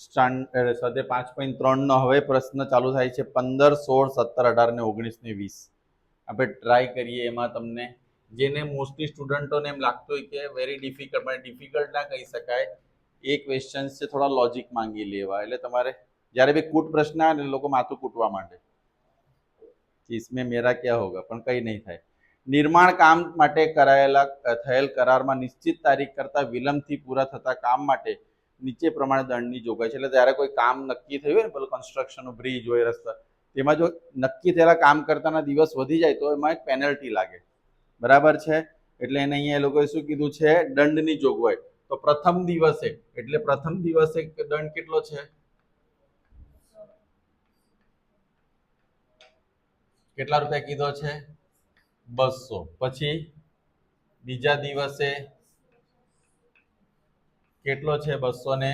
Stand સાથે પાંચ point ત્રણનો હવે પ્રશ્ન ચાલુ થાય છે પંદર, સોળ, સત્તર, અઢાર ને ઓગણીસ ને વીસ. આપણે ટ્રાય કરીએ એમાં તમને. જેને મોસ્ટલી સ્ટુડન્ટોને એમ લાગતું હોય કે વેરી ડિફિકલ્ટ પણ ડિફિકલ્ટ ના કહી શકાય એ ક્વેશ્ચન્સ છે થોડા લોજિક માંગી લેવા. એટલે તમારે જ્યારે બી કૂટ પ્રશ્ન આવે ને લોકો માથું કૂટવા માંડે. ઇસમે મેરા ક્યાં હોગા? પણ કંઈ નહીં થાય. નિર્માણ કામ માટે કરાયેલા, થયેલ કરારમાં નિશ્ચિત તારીખ કરતાં વિલંબથી પૂરા થતા કામ માટે નીચે પ્રમાણે દંડની જોગવાઈ છે. એટલે જ્યારે કોઈ કામ નક્કી થયું હોય ને, પેલું કન્સ્ટ્રક્શનનું બ્રિજ હોય, રસ્તા, તેમાં જો નક્કી થયેલા કામ કરતાના દિવસ વધી જાય તો એમાં એક પેનલ્ટી લાગે. બરાબર છે? એટલે એને અહીંયા એ લોકોએ શું કીધું છે? દંડની જોગવાઈ. તો પ્રથમ દિવસે, એટલે પ્રથમ દિવસે દંડ કેટલો છે? કેટલા રૂપિયા કીધો છે? બસો. પછી બીજા દિવસે કેટલો છે બસો ને?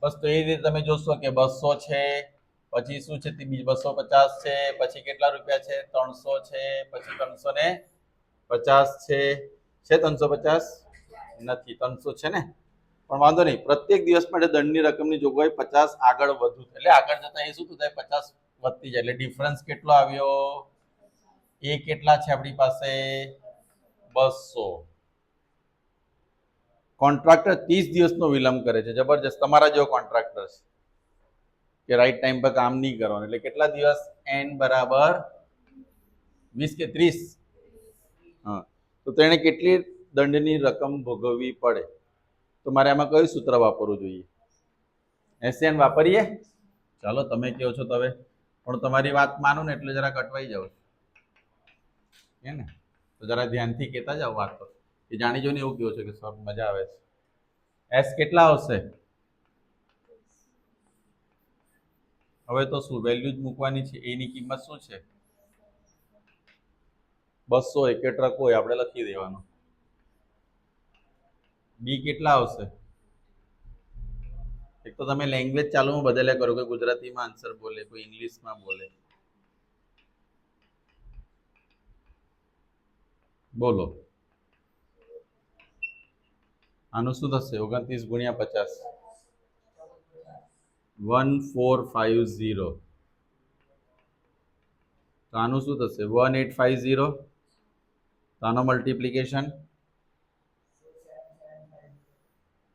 બસ તો એ રીતે તમે જોશો કે બસો છે, પછી શું છે? બસો પચાસ છે, પછી કેટલા રૂપિયા છે? ત્રણસો છે, પછી ત્રણસો ને પચાસ છે. છે ત્રણસો પચાસ? નથી, ત્રણસો છે ને? પણ વાંધો નહીં, પ્રત્યેક દિવસ માટે દંડની રકમની જોગવાઈ પચાસ આગળ વધુ એટલે આગળ જતા એ શું થાય? પચાસ વધતી જાય. એટલે ડિફરન્સ કેટલો આવ્યો? એ કેટલા છે આપણી પાસે? બસો. કોન્ટ્રાક્ટર ત્રીસ દિવસનો વિલંબ કરે છે. જબરજસ્ત. તમારા જેવો કોન્ટ્રાક્ટર કે રાઈટ ટાઈમ પર કામ નહીં કરવાનું. એટલે કેટલા દિવસ? એન બરાબર વીસ કે ત્રીસ? હા. તો તેણે કેટલી દંડની રકમ ભોગવવી પડે? તો મારે આમાં કયું સૂત્ર વાપરવું જોઈએ? એસએન વાપરીએ? ચાલો, તમે કહો છો તમે પણ તમારી વાત માનું ને એટલે જરા કટવાઈ જાવ હે ને? તો જરા ધ્યાનથી કહેતા જાઓ વાત તો. એ જાણી જોઈને એવું કહ્યું છે કે સર, મજા આવે છે. એસ કેટલા આવશે હવે તો શું વેલ્યુ જ મૂકવાની છે એની કિંમત શું છે? બસો એક ટ્રક હોય આપણે લખી દેવાનો. બી કેટલા આવશે? એક તો તમે લેંગ્વેજ ચાલુમાં બદલ્યા કરો, કોઈ ગુજરાતીમાં આન્સર બોલે, કોઈ ઇંગ્લિશમાં બોલે. બોલો. આનું શું થશે? ઓગણત્રીસ ગુણ્યા પચાસ. One four five zero. તો આનું શું થશે? One eight five zero. તો આનો multiplication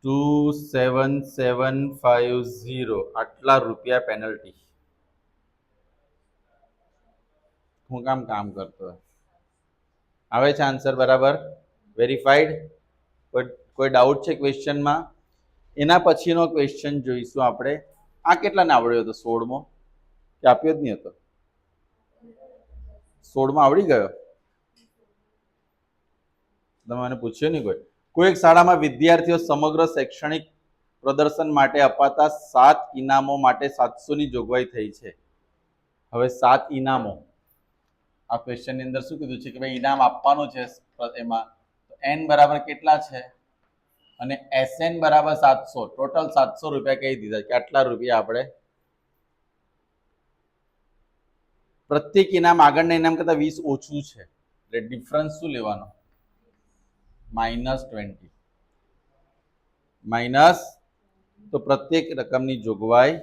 two seven seven five zero. આટલા રૂપિયા પેનલ્ટી હું કામ કામ કરતો આવે છે આન્સર બરાબર? વેરીફાઈડ કોઈ કોઈ ડાઉટ છે ક્વેશ્ચનમાં એના પછીનો ક્વેશ્ચન જોઈશું આપણે. આ કેટલાને આવડ્યો હતો? સોળમો? કે આપ્યો જ નહીં હતો? સોળમાં આવડી ગયો? તમે મને પૂછ્યો નહીં કોઈ? કોઈ એક શાળામાં વિદ્યાર્થીઓ સમગ્ર શૈક્ષણિક પ્રદર્શન માટે અપાતા સાત ઇનામો માટે સાતસોની જોગવાઈ થઈ છે. હવે સાત ઇનામો. આ ક્વેશ્ચનની અંદર શું કીધું છે કે ભાઈ, ઇનામ આપવાનું છે એમાં. એન બરાબર કેટલા છે? અને એસએન બરાબર સાતસો ટોટલ સાતસો રૂપિયા કહી દીધા કે આટલા રૂપિયા આપણે? પ્રત્યેક ઇનામ આગળના ઇનામ કરતાં વીસ ઓછું છે. એટલે ડિફરન્સ શું લેવાનો? માઇનસ ટ્વેન્ટી માઇનસ તો પ્રત્યેક રકમની જોગવાઈ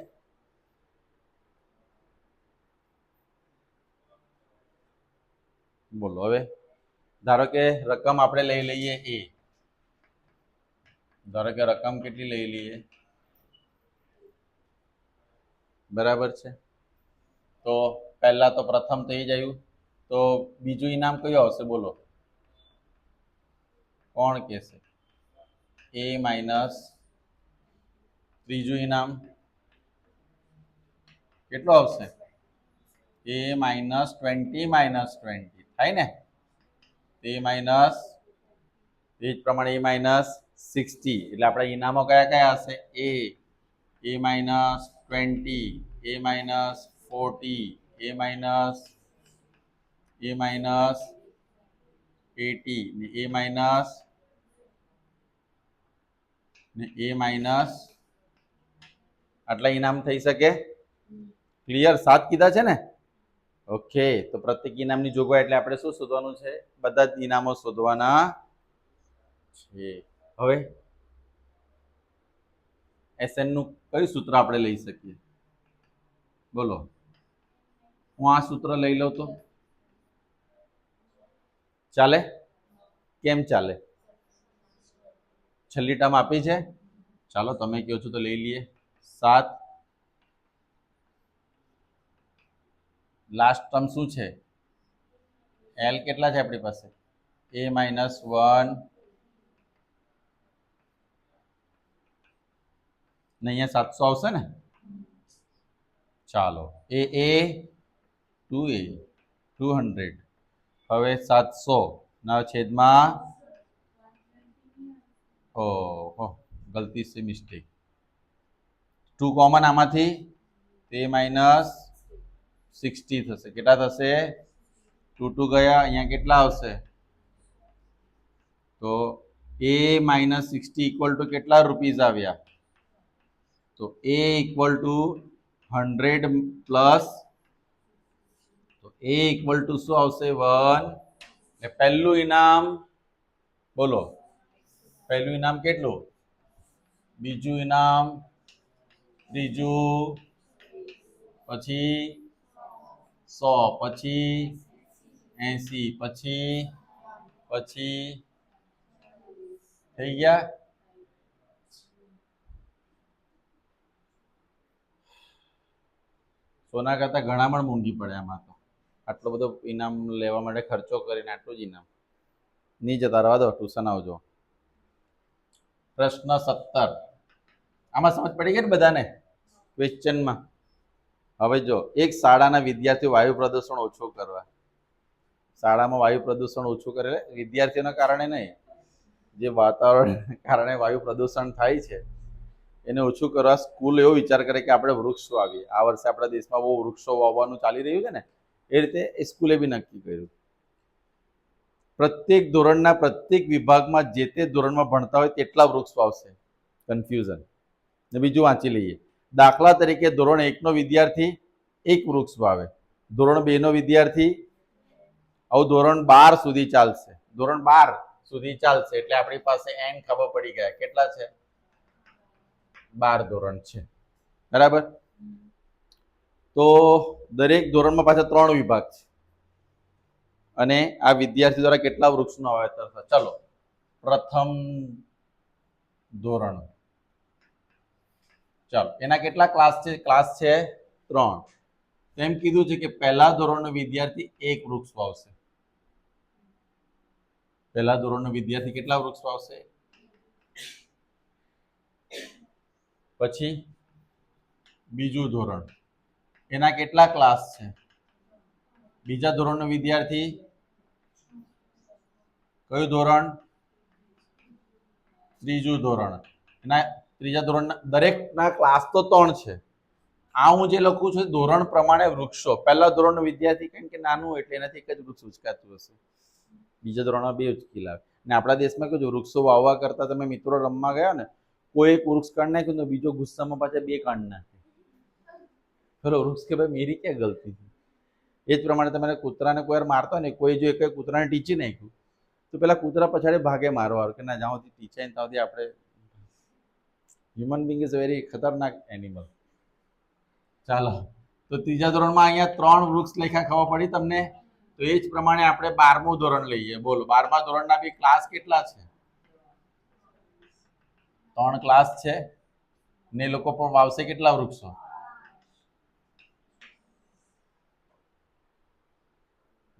બોલો હવે. ધારો કે રકમ આપણે લઈ લઈએ એ ધારો કે રકમ કેટલી લઈ લઈએ? બરાબર છે? તો પહેલા તો પ્રથમ થઈ જયું તો બીજું ઇનામ કયું આવશે બોલો? કોણ કહેશે? એ માઇનસ ત્રીજું ઇનામ કેટલું આવશે? A minus twenty minus twenty. થાય ને? એ માઇનસ એ જ પ્રમાણે એ માઇનસ સિક્સટી એટલે આપણા ઇનામો કયા કયા હશે? A a minus twenty a minus forty a minus a minus eighty ને એ માઇનસ ને એ માઇનસ આટલા ઇનામ થઈ શકે? ક્લિયર સાત કીધા છે ને? ઓકે, તો પ્રત્યેક ઇનામની જોગવાઈ એટલે આપણે શું શોધવાનું છે? બધા જ ઇનામો શોધવાના છે. હવે એસએનનું કયું સૂત્ર આપણે લઈ શકીએ? બોલો. હું આ સૂત્ર લઈ લઉં તો? ચાલે? કેમ ચાલે? છેલ્લી ટર્મ આપી છે? ચાલો, તમે કહો છો તો લઈ લઈએ. સાત. લાસ્ટ ટર્મ શું છે? એલ કેટલા છે આપણી પાસે? એ માઇનસ વન ને અહીંયા સાતસો આવશે ને ચાલો a a two a two hundred હવે સાતસો ના છેદમાં ઓહો ગલતી સે મિસ્ટેક ટુ કોમન આમાંથી તે માઇનસ સિક્સટી થશે કેટલા થશે ટુ ટુ ગયા અહીંયા કેટલા આવશે તો a minus sixty equal to કેટલા રૂપીઝ આવ્યા તો a equal to hundred plus તો એ ઇક્વલ ટુ શું આવશે વન એટલે પહેલું ઇનામ બોલો પહેલું ઇનામ કેટલું બીજું ઇનામ ત્રીજું પછી સો પછી એસી પછી પછી થઈ ગયા સોના કરતા ઘણા પણ મોંઘી પડે આમાં તો. આટલો બધો ઇનામ લેવા માટે ખર્ચો કરીને આટલું જ ઇનામ. નહીં જતા રહેવા દો, ટ્યુશન આવજો. પ્રશ્ન સત્તર. આમાં સમજ પડી ગઈ ને બધાને? ક્વેશ્ચનમાં હવે જો, એક શાળાના વિદ્યાર્થીઓ વાયુ પ્રદૂષણ ઓછું કરવા. શાળામાં વાયુ પ્રદૂષણ ઓછું કરે વિદ્યાર્થીઓના કારણે નહીં. જે વાતાવરણ કારણે વાયુ પ્રદૂષણ થાય છે એને ઓછું કરવા સ્કૂલ એવો વિચાર કરે કે આપણે વૃક્ષો આવીએ આ વર્ષે આપણા દેશમાં બહુ વૃક્ષો વાવવાનું ચાલી રહ્યું છે ને, એ રીતે એ સ્કૂલે બી નક્કી કર્યું. પ્રત્યેક ધોરણના પ્રત્યેક વિભાગમાં જે તે ધોરણમાં ભણતા હોય તેટલા વૃક્ષ વાવશે. કન્ફ્યુઝન ને બીજું વાંચી લઈએ. દાખલા તરીકે ધોરણ એકનો વિદ્યાર્થી એક વૃક્ષ વાવે. ધોરણ બેનો વિદ્યાર્થી આવું ધોરણ બાર સુધી ચાલશે. ધોરણ બાર સુધી ચાલશે. એટલે આપણી પાસે એન ખબર પડી ગયા. કેટલા છે? બાર ધોરણ છે. બરાબર? તો દરેક ધોરણમાં પાછા ત્રણ વિભાગ છે. અને આ વિદ્યાર્થી દ્વારા કેટલા વૃક્ષનું વાવેતર થશે ચલો, પ્રથમ ધોરણ. ચાલો, એના કેટલા ક્લાસ છે? ક્લાસ છે ત્રણ. તો એમ કીધું છે કે પહેલા ધોરણનો વિદ્યાર્થી એક વૃક્ષ વાવશે. પહેલા ધોરણનો વિદ્યાર્થી કેટલા વૃક્ષ વાવશે? પછી બીજું ધોરણ. એના કેટલા ક્લાસ છે? બીજા ધોરણનો વિદ્યાર્થી? કયું ધોરણ? ત્રીજું ધોરણ. એના ત્રીજા ધોરણના દરેકના ક્લાસ તો ત્રણ છે. આ હું જે લખું છું ધોરણ પ્રમાણે વૃક્ષો. પહેલા ધોરણનો વિદ્યાર્થી કેમ કે નાનું એટલે એનાથી એક જ વૃક્ષ ઉચકાતું હશે. બીજા ધોરણમાં બે ઉચકી લાવે ને આપણા દેશમાં કેવું વૃક્ષો વાવવા કરતા તમે મિત્રો રમવા ગયા ને કોઈ એક વૃક્ષ કાઢ નાખ્યું તો બીજો ગુસ્સામાં પાછા બે કાઢ નાખે. ચલો વૃક્ષ કે ભાઈ મેરી ક્યાં ગલતી હતી? એ જ પ્રમાણે તમારે કૂતરાને કોઈ વાર મારતો ને, કોઈ જો એક કૂતરાને ટીચી નાખ્યું, તો પેલા કૂતરા પછાડી ભાગે મારવા કે ના, જ્યાં સુધી ટીચાય ત્યાં આપણે હ્યુમન બિંગ ઇઝ વેરી ખતરનાક એનિમલ ચાલો, તો ત્રીજા ધોરણમાં અહીંયા ત્રણ વૃક્ષ લેખા ખબર પડી તમને? તો એ જ પ્રમાણે આપણે બારમું ધોરણ લઈએ. બોલો, બારમા ધોરણના બી ક્લાસ કેટલા છે? ત્રણ ક્લાસ છે ને એ લોકો પણ વાવશે કેટલા વૃક્ષો?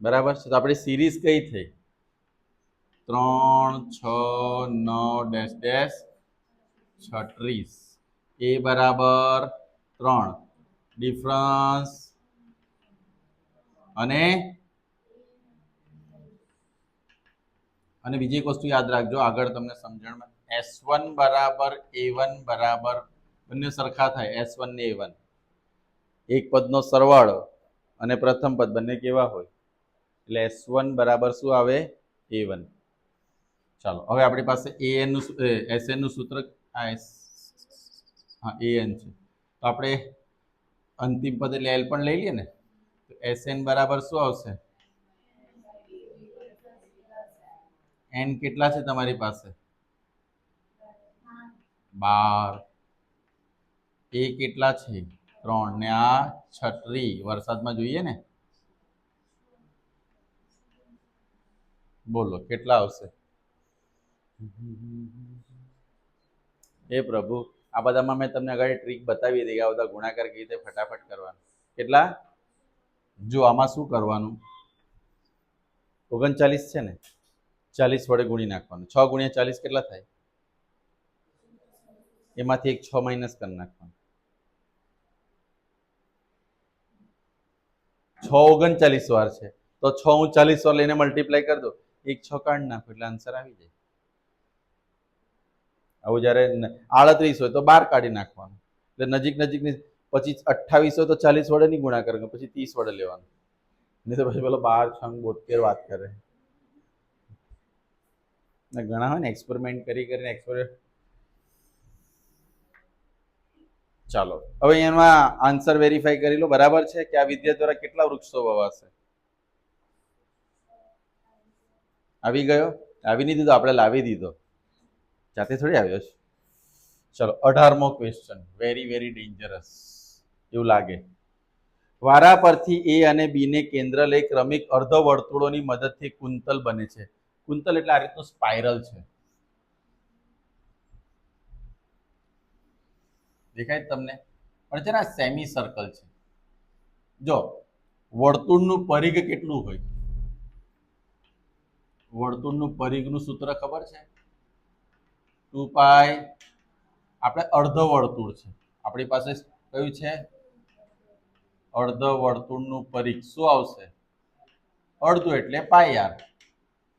બરાબર છે, તો આપણી સિરીઝ કઈ થઈ? ત્રણ, છ, નવ, ડેશ ડેશ, છત્રીસ. એ બરાબર ત્રણ. ડિફરન્સ અને અને બીજી એક વસ્તુ યાદ રાખજો, આગળ તમને સમજણમાં એસ વન બરાબર એ વન બરાબર, બંને સરખા થાય એસ વન ને એ વન એક પદનો સરવાળો અને પ્રથમ પદ બંને કેવા હોય? એટલે એસ વન બરાબર શું આવે? એ વન ચાલો, હવે આપણી પાસે એ એનનું એસ એનનું સૂત્ર, આ એસ હા એ એન છે. તો આપણે અંતિમ પદ એટલે એલ પણ લઈ લઈએ ને? તો એસ એન બરાબર શું આવશે? એન કેટલા છે તમારી પાસે? બાર. એ કેટલા છે? ત્રણ ને આ છત્રી. વરસાદમાં જોઈએ ને? બોલો, કેટલા આવશે? એ પ્રભુ, આ બધામાં મેં તમને આગળ ટ્રીક બતાવી હતી આ બધા ગુણાકાર કઈ રીતે ફટાફટ કરવાનું. કેટલા? જો આમાં શું કરવાનું? ઓગણચાલીસ છે ને? ચાલીસ વડે ગુણી નાખવાનું. છ ગુણ્યા ચાલીસ કેટલા થાય? એમાંથી એક છ માઇનસ કરી નાખવાનું. છ ઓગણચાલીસ વાર છે. તો છ હું ચાલીસ વાર લઈને મલ્ટીપ્લાય કરી દો એક છ કાઢી નાખો એટલે આન્સર આવી જાય. આવું જ્યારે આડત્રીસ હોય તો બાર કાઢી નાખવાનું. એટલે નજીક નજીકની, પછી અઠ્ઠાવીસ હોય તો ચાલીસ વડે નહીં ગુણાકાર કરે પછી ત્રીસ વડે લેવાનું. નહીં તો પછી પેલો બાર છંગ બોતેર વાત કરે. ઘણા હોય ને એક્સપેરિમેન્ટ કરી કરીને એક્સપેરિમેન્ટ ચાલો. હવે એમાં આન્સર વેરીફાઈ કરી લો. બરાબર છે કે આ વિદ્યા દ્વારા કેટલા વૃક્ષો વવાશે? આવી ગયો? આવી નહીં દીધો? આપણે લાવી દીધો. જાતે થોડી આવ્યો છે. ચલો, અઢારમો ક્વેશ્ચન વેરી વેરી ડેન્જરસ એવું લાગે. વારા પરથી એ અને બીને કેન્દ્ર લઈ ક્રમિક અર્ધ વર્તુળોની મદદથી કુંતલ બને છે. કુંતલ એટલે આ રીતનું સ્પાઇરલ છે. દેખાય તમને? પણ છે ને સેમી સર્કલ છે. જો, વર્તુળનું પરિઘ કેટલું હોય? વર્તુળનું પરિઘનું સૂત્ર ખબર છે? ટુ પાય, આપણે અર્ધ વર્તુળ છે. આપણી પાસે કયું છે? અર્ધ વર્તુળનું પરિઘ શું આવશે? અડધું એટલે પાય યાર.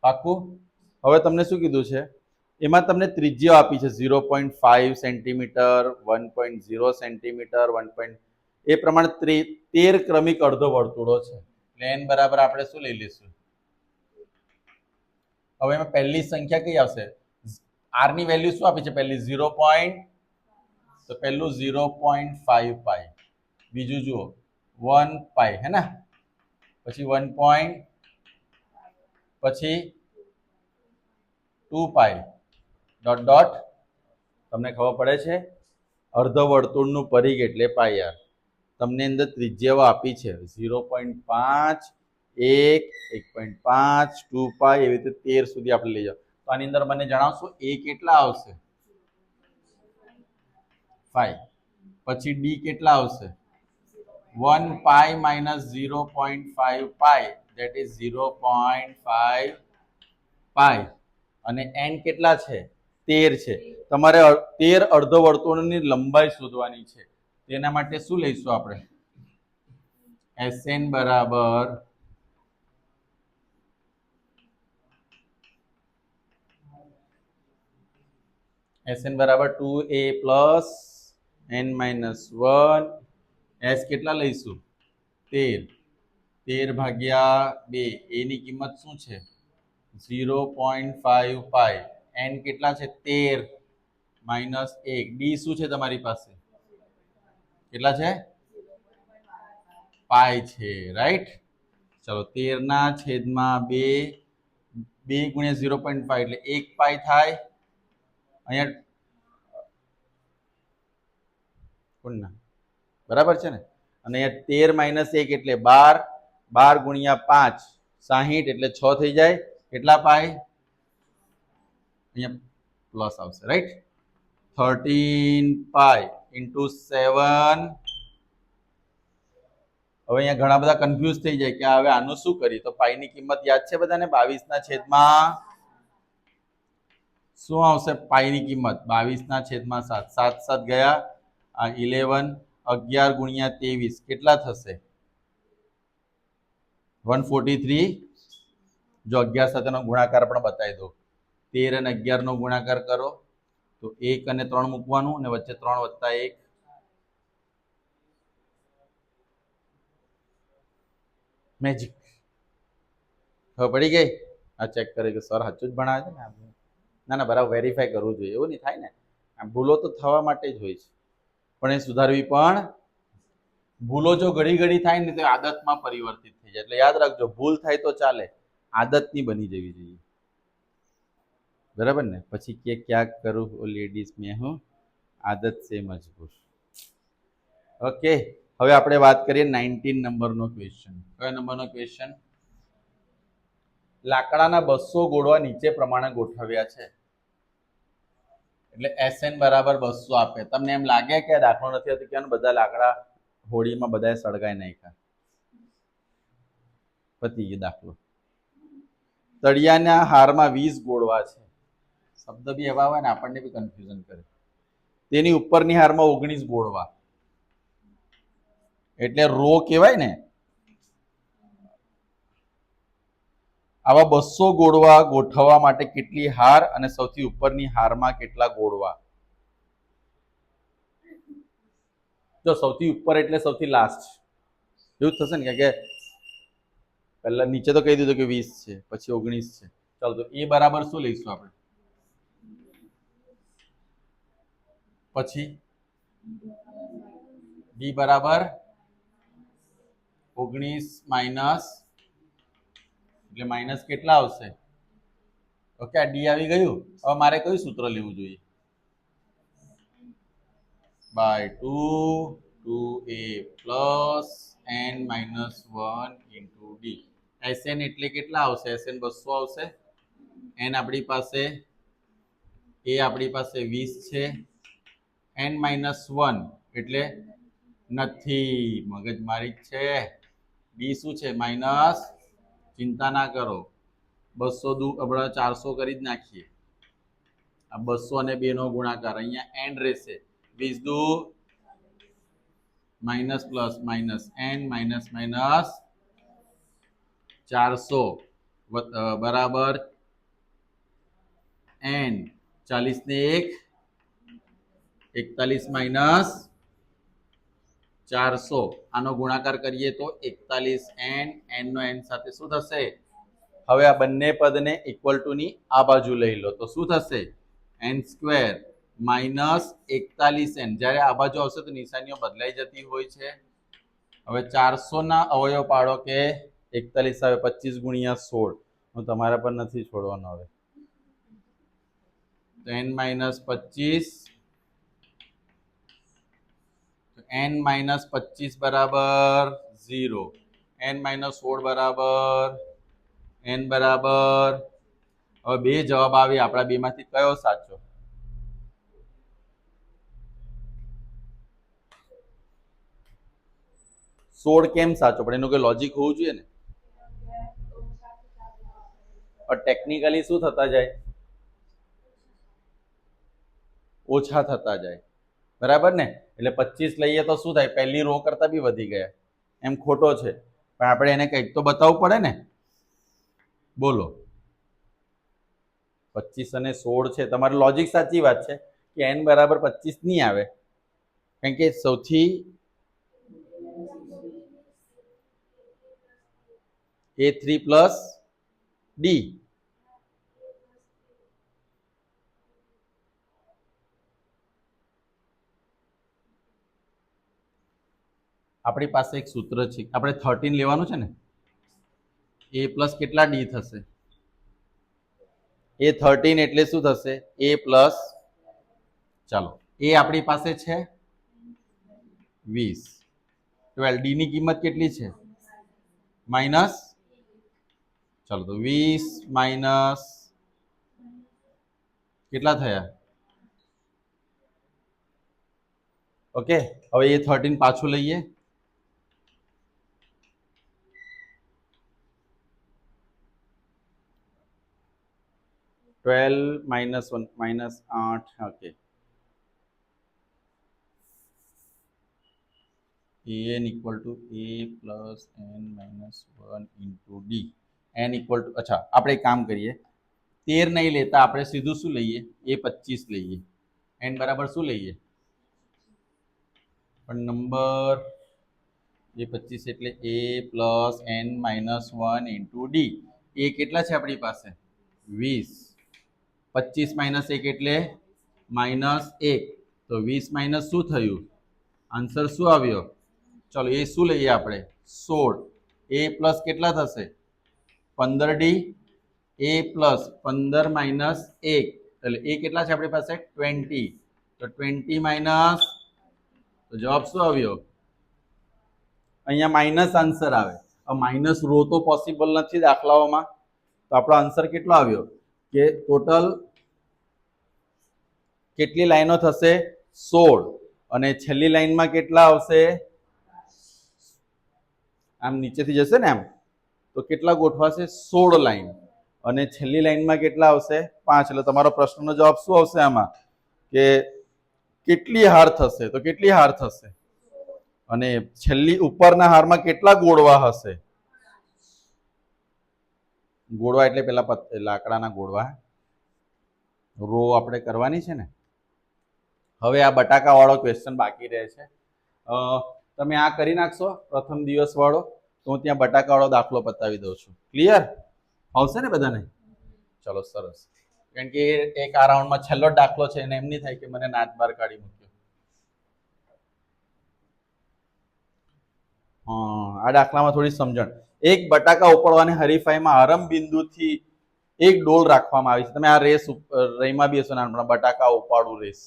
પાકું હવે તમને શું કીધું છે? એમાં તમને ત્રિજ્યા આપી છે zero point five centimetre one point zero centimetre one point એ પ્રમાણે તેર ક્રમિક અડધો વર્તુળો છે. પ્લેન બરાબર આપણે શું લઈ લઈશું? હવે એમાં પહેલી સંખ્યા કઈ આવશે? આરની વેલ્યુ શું આપી છે પહેલી? ઝીરો પોઈન્ટ તો પહેલું ઝીરો પોઈન્ટ ફાઈવ પાય બીજું જુઓ વન પાય હે ને? પછી વન પોઈન્ટ પછી ટુ પાય ડોટ ડોટ તમને ખબર પડે છે? અર્ધ વર્તુળનું પરિઘ એટલે પાય તમને અંદર ત્રિજ્યાઓ આપી છે. ઝીરો પોઈન્ટ પાંચ, એક એક પોઈન્ટ પાંચ, ટુ પાય એવી રીતે તેર સુધી આપણે લઈ જાઓ. તો આની અંદર મને જણાવશો એ કેટલા આવશે? ફાઈવ પછી ડી કેટલા આવશે? One pi minus zero point five pi that is zero point five pi અને એન કેટલા છે? તેર છે. તમારે તેર અડધો વર્તુળની લંબાઈ શોધવાની છે. તેના માટે શું લઈશું આપણે? એસએન બરાબર એસએન બરાબર two a plus n minus one. S કેટલા લઈશું? તેર. તેર ભાગ્યા બે. એની કિંમત શું છે? Zero point five pi n કેટલા છે? તેર. માઇનસ એક. ડી શું છે તમારી પાસે? કેટલા છે? પાય છે. રાઈટ? ચલો, તેરના છેદમાં બે બે ગુણ્યા ઝીરો પોઈન્ટ ફાઈવ એટલે એક પાય થાય. અહીંયા કોણના? બરાબર છે ને? અને અહીંયા તેર માઇનસ એક એટલે બાર. બાર ગુણ્યા પાંચ, સાહીઠ એટલે છ થઈ જાય. કેટલા પાય? અહીંયા પ્લસ આવશે right thirteen pi into seven હવે અહીંયા ઘણા બધા કન્ફ્યુઝ થઈ જાય કે હવે આનું શું કરીએ? તો પાઈની કિંમત યાદ છે બધાને? બાવીસના છેદમાં શું આવશે? પાઈની કિંમત. બાવીસના છેદમાં સાત. સાત સાત ગયા. આ ઇલેવન અગિયાર ગુણ્યા ત્રેવીસ. કેટલા થશે? વન ફોર્ટી થ્રી જો અગિયાર સાથેનો ગુણાકાર પણ બતાવી દો તેર અને અગિયારનો ગુણાકાર કરો, તો એક અને ત્રણ મૂકવાનું અને વચ્ચે ત્રણ વત્તા એક. મેજિક ખબર પડી ગઈ? આ ચેક કરે કે સર સાચું જ ભણાવે છે ને? ના ના, બરાબર વેરીફાઈ કરવું જોઈએ. એવું નહીં થાય ને? આ ભૂલો તો થવા માટે જ હોય છે. પણ એ સુધારવી પણ ભૂલો જો ઘડી ઘડી થાય ને તો આદતમાં પરિવર્તિત થઈ જાય. એટલે યાદ રાખજો, ભૂલ થાય તો ચાલે. આદતની બની જવી જોઈએ. બરાબર ને? પછી કે ક્યાં કરું? ઓ લેડીઝ મેં હું આદત સે મજબૂર ઓકે હવે આપણે વાત કરીએ નાઇન્ટીન નંબરનો ક્વેશ્ચન કયો નંબરનો ક્વેશ્ચન લાકડાના બસો ગોળવા નીચે પ્રમાણે ગોઠવ્યા છે. એટલે એસએન બરાબર બસો આપે. તમને એમ લાગે કે દાખલો નથી હતો કે બધા લાકડા હોળીમાં બધાએ સળગાઈ નાખ્યા? પતી ગયો દાખલો. તળિયાના હારમાં વીસ ગોળવા છે. શબ્દ બી એવા હોય ને આપણને બી કન્ફ્યુઝન કરે. તેની ઉપરની હારમાં ઓગણીસ ગોળવા એટલે રો કહેવાય ને. આવા બસો ગોળવા ગોઠવવા માટે કેટલી હાર અને સૌથી ઉપરની હારમાં કેટલા ગોળવા? જો સૌથી ઉપર એટલે સૌથી લાસ્ટ એવું જ થશે ને કે પહેલા નીચે તો કહી દીધું કે વીસ છે પછી ઓગણીસ છે. ચાલો તો એ બરાબર શું લઈશું આપણે? પછી ડી બરાબર ઓગણીસ માઇનસ, એટલે માઇનસ કેટલા આવશે? ઓકે, આ ડી આવી ગયું. હવે મારે કયું સૂત્ર લેવું જોઈએ? By two two a plus n minus one into d SN એટલે કેટલા આવશે? એસએન બસો આવશે. એન આપણી પાસે, એ આપણી પાસે વીસ છે. એન માઇનસ વન એટલે નથી. મગજમારી જ છે. બી શું છે? માઇનસ ચિંતા ના કરો. બસો દુ, આપણે ચારસો કરી જ નાખીએ. આ બસો અને બેનો ગુણાકાર, અહીંયા એન્ડ રહેશે. વીસ દુ minus plus minus n minus minus ચારસો. બરાબર એન ચાલીસ ને એક. એકતાલીસ માઇનસ ચારસો. આનો ગુણાકાર કરીએ તો એકતાલીસ એન, એનનો એન સાથે શું થશે? હવે આ બંને પદને ઇક્વલ ટુની આ બાજુ લઈ લો. તો શું થશે? એન સ્ક્વેર માઇનસ એકતાલીસ એન. જ્યારે આ બાજુ આવશે તો નિશાનીઓ બદલાઈ જતી હોય છે. હવે ચારસોના અવયવ પાડો કે એકતાલીસ આવે પચીસ ગુણ્યા સોળ. હું તમારા પર નથી છોડવાનો હવે. તો એન માઇનસ પચીસ એન માઇનસ પચીસ બરાબર ઝીરો એન માઇનસ સોળ બરાબર એન બરાબર. હવે બે જવાબ આવે, આપણા બેમાંથી કયો સાચો? સોળ કેમ સાચો? પણ એનું કોઈ લોજિક હોવું જોઈએ ને? ટેકનિકલી શું થતા જાય? ઓછા થતા જાય. બરાબર ને? એટલે પચીસ લઈએ તો શું થાય? પહેલી રો કરતાં બી વધી ગયા. એમ ખોટો છે. પણ આપણે એને કંઈક તો બતાવવું પડે ને. બોલો. પચીસ અને સોળ છે. તમારી લોજિક સાચી વાત છે કે એન બરાબર પચીસ નહીં આવે. કારણ કે સૌથી એ થ્રી પ્લસ ડી આપણી પાસે એક સૂત્ર છે. આપણે થર્ટીન લેવાનું છે ને? એ પ્લસ કેટલા ડી થશે? એ થર્ટીન એટલે શું થશે? એ પ્લસ ચાલો. એ આપણી પાસે છે વીસ. ટ્વેલ્વ ડીની કિંમત કેટલી છે? માઇનસ ચાલો તો વીસ માઇનસ કેટલા થયા? ઓકે હવે એ થર્ટીન પાછું લઈએ. ટ્વેલ્વ માઇનસ વન માઇનસ આઠ okay n equal to a plus n minus one into d n equal to અચ્છા આપણે એક કામ કરીએ તેર નહીં લેતા આપણે સીધું શું લઈએ એ પચીસ લઈએ એન બરાબર શું લઈએ પણ નંબર એ પચીસ એટલે a plus n minus one into d એ કેટલા છે આપણી પાસે વીસ પચીસ માઇનસ એક એટલે માઇનસ એક. તો વીસ માઇનસ શું થયું? આન્સર શું આવ્યો? ચલો, એ શું લઈએ આપણે? સોળ. એ પ્લસ કેટલા થશે? પંદર ડી એ પ્લસ પંદર માઇનસ એક. એટલે એ કેટલા છે આપણી પાસે? ટ્વેન્ટી તો ટ્વેન્ટી માઇનસ તો જવાબ શું આવ્યો? અહીંયા માઇનસ આન્સર આવે. માઇનસ રો તો પોસિબલ નથી દાખલાઓમાં. તો આપણો આન્સર કેટલો આવ્યો? કે ટોટલ કેટલી લાઈનો થશે? સોળ. અને છેલ્લી લાઈનમાં કેટલા આવશે? આમ નીચેથી જશે ને આમ? તો કેટલા ગોઠવાશે? સોળ લાઈન. અને છેલ્લી લાઈનમાં કેટલા આવશે? પાંચ. એટલે તમારો પ્રશ્નનો જવાબ શું આવશે આમાં? કે કેટલી હાર થશે? તો કેટલી હાર થશે? અને છેલ્લી ઉપરના હારમાં કેટલા ગોળવા હશે? ગોળવા એટલે પેલા પત- લાકડાના ગોળવા. રો આપણે કરવાની છે ને? હવે આ બટાકાવાળો ક્વેશ્ચન બાકી રહે છે. તમે આ કરી નાખશો, પ્રથમ દિવસવાળો, તો હું ત્યાં બટાકાવાળો દાખલો પતાવી દઉં છું. ક્લિયર આવશે ને બધાને? ચલો, સરસ. કારણ કે એક આ રાઉન્ડમાં છેલ્લો દાખલો છે, એને એમ નહીં થાય કે મને નાચ બાર કાઢી મૂક્યો. હા, આ દાખલામાં થોડી સમજણ. એક બટાકા ઉપાડવાની હરીફાઈમાં આરંભ બિંદુથી એક ડોલ રાખવામાં આવી છે. તમે આ રેસ રહીમાં બી હશો નાનપણ બટાકા ઉપાડું રેસ.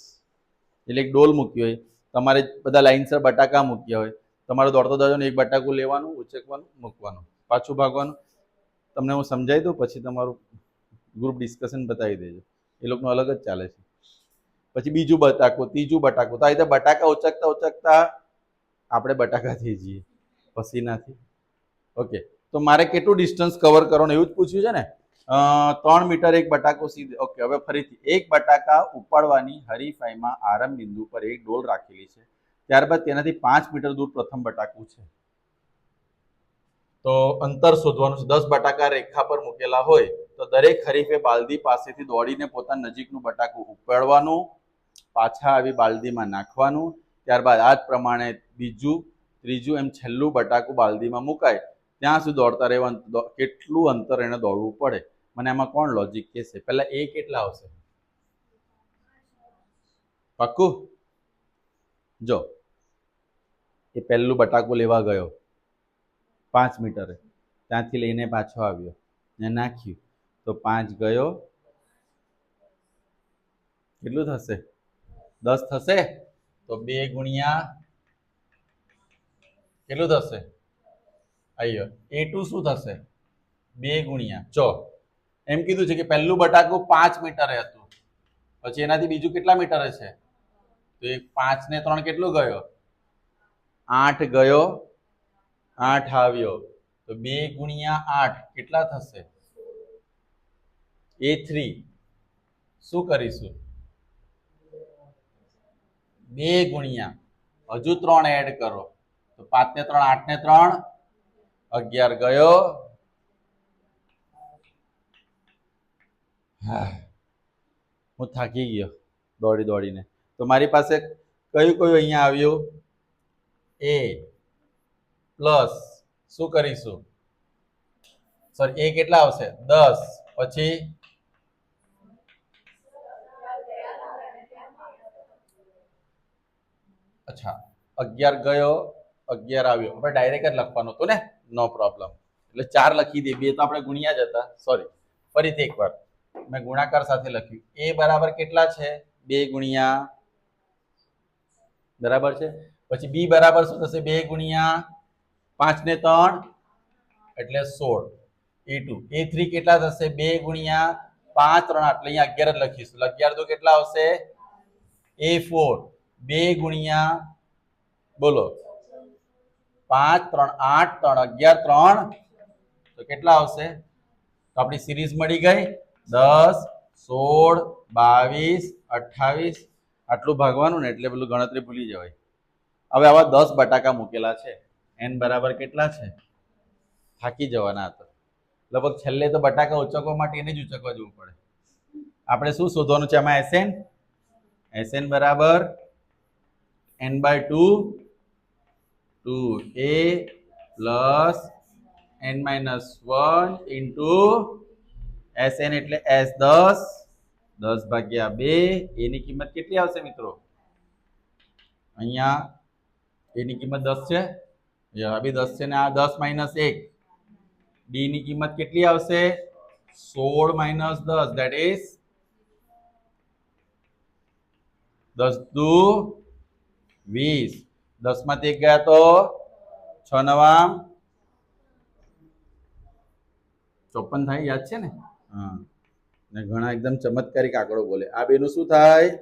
એટલે એક ડોલ મૂકી હોય તમારે બધા લાઈનસર બટાકા મૂક્યા હોય. તમારે દોડતો દોડવાનું એક બટાકું લેવાનું, ઉચકવાનું, મૂકવાનું. પાછું ભાગવાનું. તમને હું સમજાવી દઉં? પછી તમારું ગ્રુપ ડિસ્કશન બતાવી દેજો. એ લોકોનું અલગ જ ચાલે છે. પછી બીજું બટાકો, ત્રીજું બટાકો. તો આ રીતે બટાકા ઉચકતા ઉચકતા આપણે બટાકા થઈ જઈએ પસીનાથી. ઓકે. તો મારે કેટલું ડિસ્ટન્સ કવર કરવાનું એવું જ પૂછ્યું છે ને? ત્રણ મીટર એક બટાકો સીધે, ઓકે, હવે ફરીથી એક બટાકા ઉપાડવાની હરીફાઈમાં આરંભ બિંદુ પર એક ડોલ રાખેલી છે. ત્યારબાદ તેનાથી પાંચ મીટર દૂર પ્રથમ બટાકું છે. તો અંતર શોધવાનું છે. દસ બટાકા રેખા પર મૂકેલા હોય તો દરેક હરીફે બાલદી પાસેથી દોડીને પોતાના નજીકનું બટાકું ઉપાડવાનું, પાછા આવી બાલદીમાં નાખવાનું. ત્યારબાદ આ જ પ્રમાણે બીજું, ત્રીજું એમ છેલ્લું બટાકું બાલદીમાં મુકાય. ત્યાં સુધી દોડતા રહેવાનું કેટલું અંતર એને દોડવું પડે? મને આમાં કોણ લોજિક કહેશે? પહેલા એ કેટલા આવશે? પાક્કું? જો, એ પહેલું બટાકું લેવા ગયો. પાંચ મીટરે. ત્યાંથી લઈને પાછો આવ્યો. ને નાખ્યું. તો પાંચ ગયો. કેટલું થશે? દસ થશે? તો બે ગુણ્યા, કેટલું થશે? આયો એ ટુ શું થશે? બે ગુણ્યા ચો એમ કીધું છે કે પહેલું બટાકું પાંચ મીટરે હતું. પછી એનાથી બીજું કેટલા મીટરે છે તો એ પાંચ ને ત્રણ કેટલું ગયો? આઠ ગયો. આઠ આવ્યો. તો બે ગુણ્યા આઠ કેટલા થશે? A three. શું કરીશું? બે ગુણ્યા. હજુ ત્રણ એડ કરો. તો પાંચ ને ત્રણ આઠ ને ત્રણ અગિયાર ગયો. હા. હું થાકી ગયો દોડી દોડીને. તો મારી પાસે કયું કયું અહીંયા આવ્યું? એ પ્લસ શું કરીશું? સોરી એ કેટલા આવશે? દસ. પછી? અચ્છા, અગિયાર ગયો, અગિયાર આવ્યો. આપણે ડાયરેક્ટ જ લખવાનું હતું ને? નો પ્રોબ્લેમ એટલે ચાર લખી દે. બે તો આપણે ગુણ્યા જ હતા. સોરી ફરીથી એકવાર. મેં ગુણાકાર સાથે લખ્યું. એ બરાબર કેટલા છે? બે ગુણ્યા બરાબર છે? પછી બી બરાબર શું થશે? બે ગુણ્યા પાંચ ને ત્રણ એટલે સોળ. એ ટુ એ થ્રી કેટલા થશે? બે ગુણ્યા પાંચ, ત્રણ એટલે અહીંયા અગિયાર જ લખીશું. અગિયાર તો કેટલા આવશે? એ ફોર બે ગુણ્યા બોલો. પાંચ, ત્રણ, આઠ, ત્રણ, અગિયાર, ત્રણ. તો કેટલા આવશે? તો આપણી સિરીઝ મળી ગઈ. દસ, સોળ, બાવીસ, અઠ્ઠાવીસ. આટલું ભાગવાનું ને એટલે પેલું ગણતરી ભૂલી જવાય. હવે આવા દસ બટાકા મૂકેલા છે. એન બરાબર કેટલા છે? થાકી જવાના હતા. લગભગ છેલ્લે તો બટાકા ઉચકવા માટે એને જ ઉચકવા જવું પડે. આપણે શું શોધવાનું છે? આમાં એસએન એસએન બરાબર n by two two a plus n minus one into s n એટલે એસ દસ દસ ભાગ્યા બે એની કિંમત કેટલી આવશે મિત્રો અહીંયા એની કિંમત દસ છે આ દસ છે ને આ દસ માઇનસ એક ડીની કિંમત કેટલી આવશે સોળ માઇનસ દસ દેટ ઇઝ દસ દુ વીસ દસમાંથી એક ગયા તો છ નવા ચોપન થાય યાદ છે ને? હા. ને ઘણા એકદમ ચમત્કારિક આંકડો બોલે. આ બેનું શું થાય?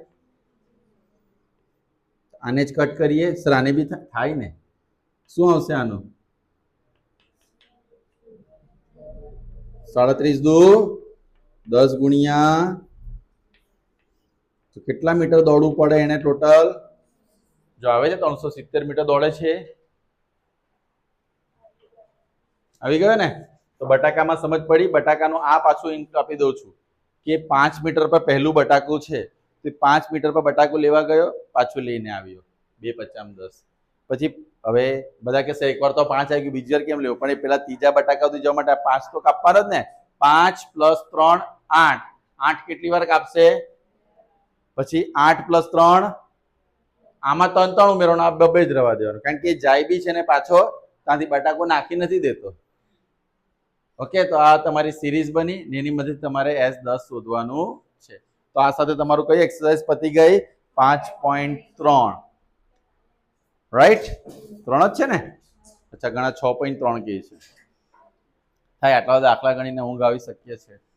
આને જ કટ કરીએ. સર આને બી થાય ને? શું આવશે આનું? સાડત્રીસ દુ દસ ગુણ્યા. તો કેટલા મીટર દોડવું પડે એને ટોટલ જો આવે છે ત્રણસો સિત્તેર મીટર દોડે છે. આવી ગયો ને? તો બટાકામાં સમજ પડી. બટાકાનું આ પાછું ઇન્ક આપી દઉં છું કે પાંચ મીટર પર પહેલું બટાકું છે. તે પાંચ મીટર પર બટાકું લેવા ગયો, પાછું લઈને આવ્યો. બે પચામ દસ. પછી હવે બધા કહેશે એકવાર તો પાંચ આવી ગયું. બીજી વાર કેમ લેવું? પણ એ પેલા ત્રીજા બટાકા સુધી જવા માટે પાંચ તો કાપવાના જ ને. પાંચ પ્લસ ત્રણ, આઠ. આઠ કેટલી વાર કાપશે? પછી આઠ પ્લસ ત્રણ આમાં ત્રણ ત્રણ ઉમેરવાનો, આ બબે જ રવા દેવાનો. કારણ કે જાય બી છે ને પાછો, ત્યાંથી બટાકો નાખી નથી દેતો. ઓકે, તો આ તમારી સિરીઝ બની એની મદદ તમારે એસ દસ શોધવાનું છે. તો આ સાથે તમારું કઈ એક્સરસાઇઝ પતી ગઈ? પાંચ પોઈન્ટ ત્રણ. રાઈટ ત્રણ જ છે ને? અચ્છા, ઘણા છ પોઈન્ટ ત્રણ કે છે. થાય, આટલા દાખલા ગણીને ઊંઘ આવી શકીએ છે